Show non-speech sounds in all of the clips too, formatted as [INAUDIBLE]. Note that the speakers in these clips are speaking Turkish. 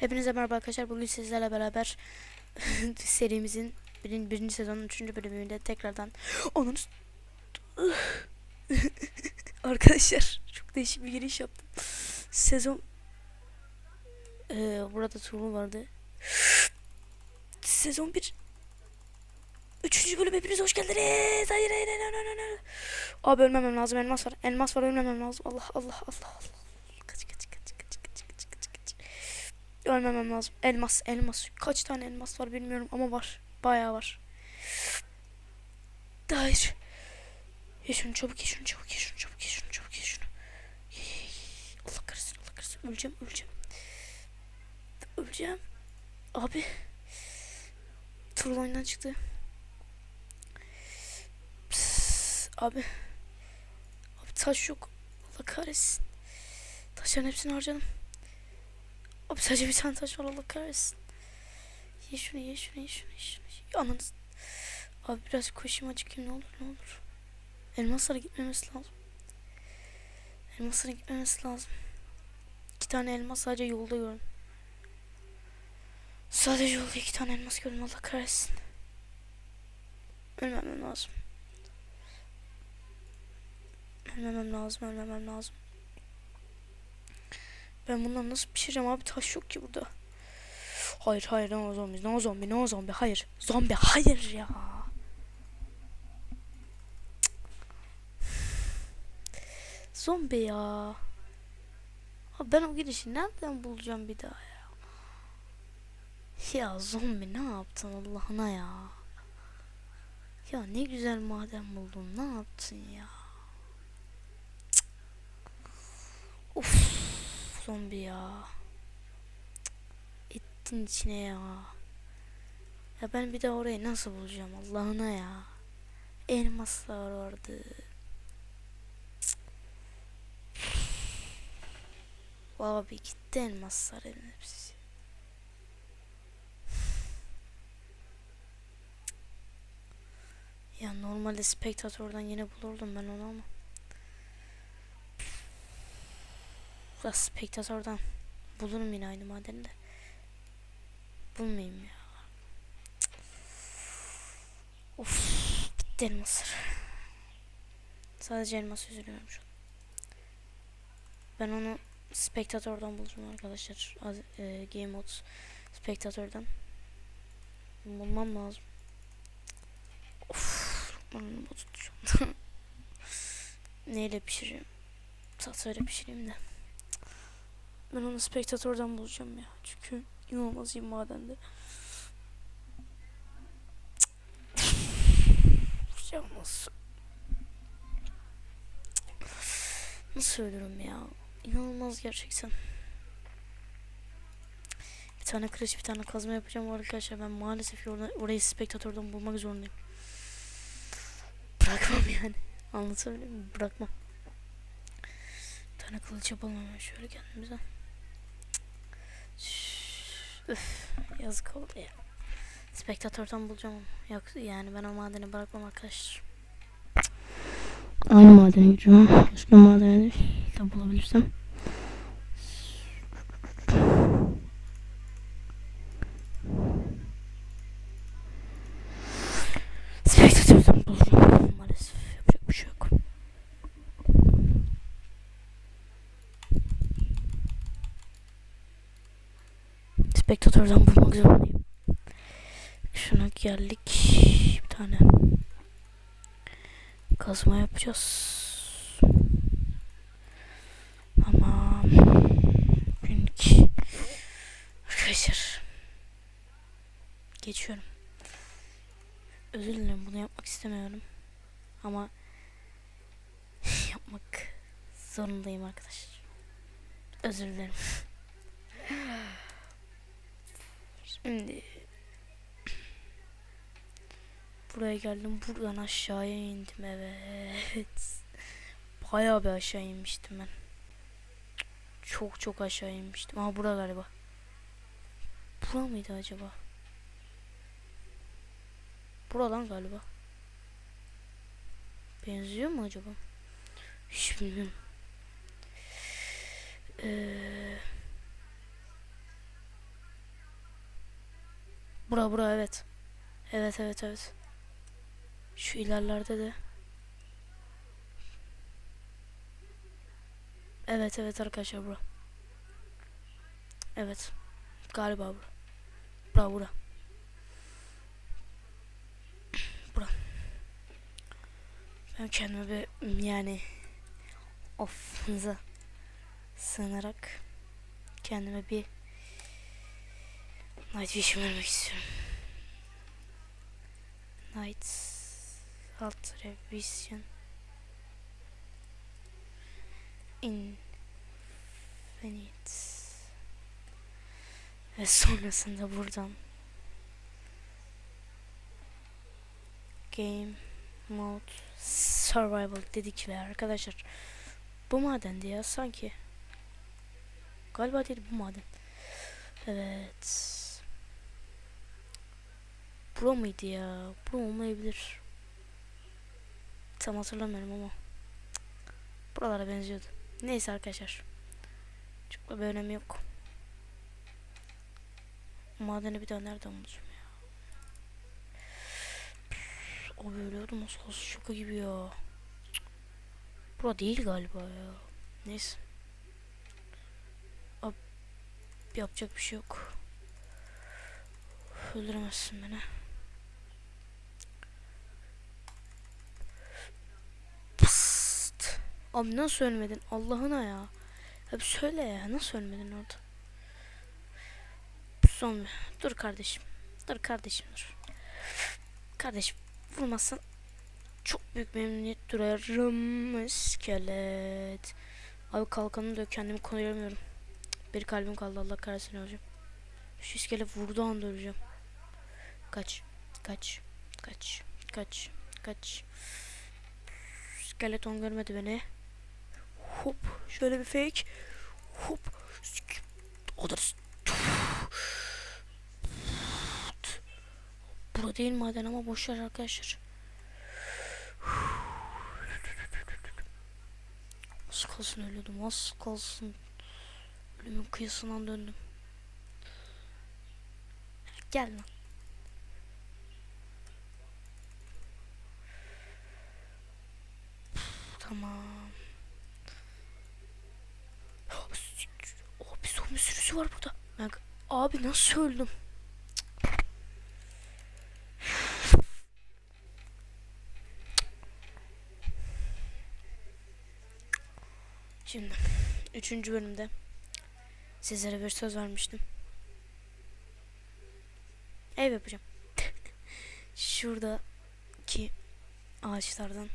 Hepinize merhaba arkadaşlar. Bugün sizlerle beraber [LAUGHS] serimizin birinci, birinci sezonun üçüncü bölümünde tekrardan onun [LAUGHS] arkadaşlar çok değişik bir giriş yaptım. Sezon Ee, burada Tuğrul vardı. Sezon 1 Üçüncü bölüm hepiniz hoş geldiniz. Hayır hayır hayır hayır, hayır. Abi ölmemem lazım. Elmas var. Elmas var ölmemem lazım. Allah Allah Allah Allah. Kaç kaç kaç kaç kaç kaç kaç kaç. Ölmemem lazım. Elmas, elmas. Kaç tane elmas var bilmiyorum ama var. Bayağı var. Hayır. Ye şunu çabuk ye şunu çabuk ye şunu çabuk ye şunu çabuk ye şunu. Allah kahretsin Allah kahretsin. Öleceğim öleceğim. Öleceğim. Abi. Turul oyundan çıktı. Pıs, abi. Abi taş yok. Allah kahretsin. Taşların hepsini harcadım. Abi sadece bir tane taş var Allah kahretsin. Ye şunu ye şunu ye şunu ye şunu. ye. Ananız. Abi biraz koşayım acıkayım ne olur ne olur. Elmaslara gitmemesi lazım. Elmaslara gitmemesi lazım. İki tane elmas sadece yolda gördüm. Sadece yolda iki tane elmas gördüm Allah kahretsin. Ölmemem lazım. Ölmemem lazım ölmemem lazım. Ben bundan nasıl pişireceğim abi taş yok ki burada. Hayır hayır no zombi no zombi no zombi hayır. Zombi hayır ya. Zombi ya. Abi ben o girişi nereden bulacağım bir daha ya? Ya zombi ne yaptın Allah'ına ya? Ya ne güzel maden buldun ne yaptın ya? Of zombi ya. Ettin içine ya. Ya ben bir de orayı nasıl bulacağım Allah'ına ya. Elmaslar vardı. Abi gitti elmaslar hepsi. Ya normalde spektatörden yine bulurdum ben onu ama. Ya spektatörden bulurum yine aynı madeni de. Bulmayayım ya. Of bitti elmaslar. Sadece elmas üzülüyorum şu an. Ben onu spektatörden bulacağım arkadaşlar. Az, e, game mode spektatörden. Bulmam lazım. Of. Onu tutacağım. [LAUGHS] Neyle pişireyim? Tahtayla pişireyim de. Ben onu spektatörden bulacağım ya. Çünkü inanılmaz iyi madende. Ya nasıl? Nasıl ölürüm ya? İnanılmaz gerçekten. Bir tane kılıç bir tane kazma yapacağım arkadaşlar. Ben maalesef orada, orayı spektatörden bulmak zorundayım. Bırakmam yani. Anlatabiliyor muyum? Bırakmam. Bir tane kılıç yapalım şöyle kendimize. Üf, yazık oldu ya. Spektatörden bulacağım. Yok yani ben o madeni bırakmam arkadaşlar. Aynı madene gideceğim. Başka madene de bulabilirsem. Spektatörden bulacağım. Maalesef yapacak bir şey yok. Spektatörden bulmak zorundayım. Şuna geldik. Bir tane kazma yapacağız. Ama günlük arkadaşlar geçiyorum. Özür dilerim bunu yapmak istemiyorum. Ama [LAUGHS] yapmak zorundayım arkadaşlar. Özür dilerim. [LAUGHS] Şimdi buraya geldim. Buradan aşağıya indim. Evet. Bayağı bir aşağı inmiştim ben. Çok çok aşağı inmiştim. Ama bura galiba. Bura mıydı acaba? Buradan galiba. Benziyor mu acaba? Hiç bilmiyorum. Ee, Bura bura evet. Evet evet evet. Şu ilerlerde de. Evet evet arkadaşlar bura. Evet. Galiba bura. Bura bura. Bura. Ben kendime bir yani off'ınıza sığınarak kendime bir Night Vision vermek istiyorum. Night Alt Revision. Infinite. Ve sonrasında buradan Game Mode Survival dedik ve arkadaşlar. Bu madendi ya sanki. Galiba değil bu maden. Evet Bro muydu ya? Bro olmayabilir. Tam hatırlamıyorum ama. Buralara benziyordu. Neyse arkadaşlar. Çok da bir önemi yok. Madeni bir daha nereden bulacağım ya? O ölüyordum az kalsın şoka gibi ya. Bura değil galiba ya. Neyse. Ab yapacak bir şey yok. Öldüremezsin beni. Abi nasıl ölmedin Allah'ına ya. Abi söyle ya nasıl ölmedin orada. Son dur kardeşim. Dur kardeşim dur. Kardeşim vurmazsan çok büyük memnuniyet duyarım. İskelet. Abi kalkanımı da kendimi koyamıyorum. Bir kalbim kaldı Allah kahretsin hocam. Şu iskelet vurduğu anda öleceğim. Kaç. Kaç. Kaç. Kaç. Kaç. Skeleton görmedi beni. Hop. Şöyle bir fake. Hop. O da Bura değil maden ama boşver arkadaşlar. Az kalsın ölüyordum. Az kalsın. Ölümün kıyısından döndüm. Gel lan. Tamam. Oh, bir zombi sürüsü var burada. Ben, abi nasıl öldüm? Şimdi üçüncü bölümde sizlere bir söz vermiştim. Ev yapacağım. [LAUGHS] Şuradaki ağaçlardan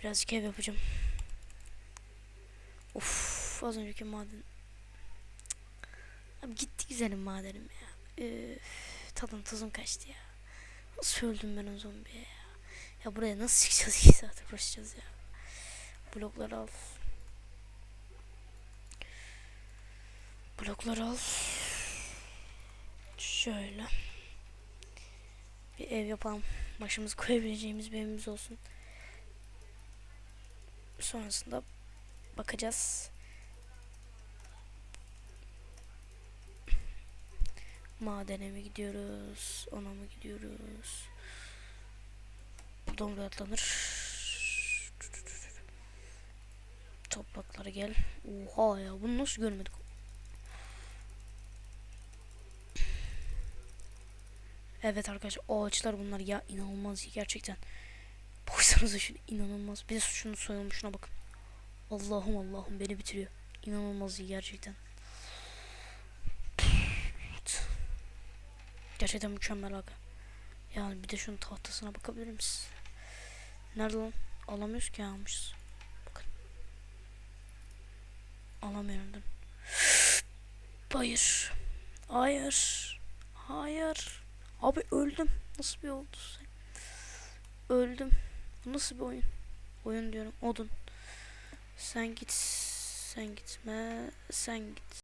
birazcık ev yapacağım. Of az önceki maden. Abi gitti güzelim madenim ya. Üf, tadım tuzum kaçtı ya. Nasıl öldüm ben o zombiye ya. Ya buraya nasıl çıkacağız 2 saat uğraşacağız ya. Blokları al. Blokları al. Şöyle. Bir ev yapalım. Başımızı koyabileceğimiz bir evimiz olsun. Sonrasında bakacağız. Madene mi gidiyoruz? Ona mı gidiyoruz? Buradan buraya atlanır. Topraklara gel. Oha ya bunu nasıl görmedik? Evet arkadaşlar o ağaçlar bunlar ya inanılmaz gerçekten. Baksanıza şunu inanılmaz. Bir de şunu soyulmuşuna bakın. Allah'ım Allah'ım beni bitiriyor. İnanılmaz iyi gerçekten. Gerçekten mükemmel aga. Yani bir de şunun tahtasına bakabilir misin? Nerede lan? Alamıyoruz ki almışız. Bakın. Alamıyorum mi? Hayır. Hayır. Hayır. Abi öldüm. Nasıl bir oldu sen? Öldüm. Nasıl bir oyun? Oyun diyorum. Odun. Sen git. Sen gitme. Sen git.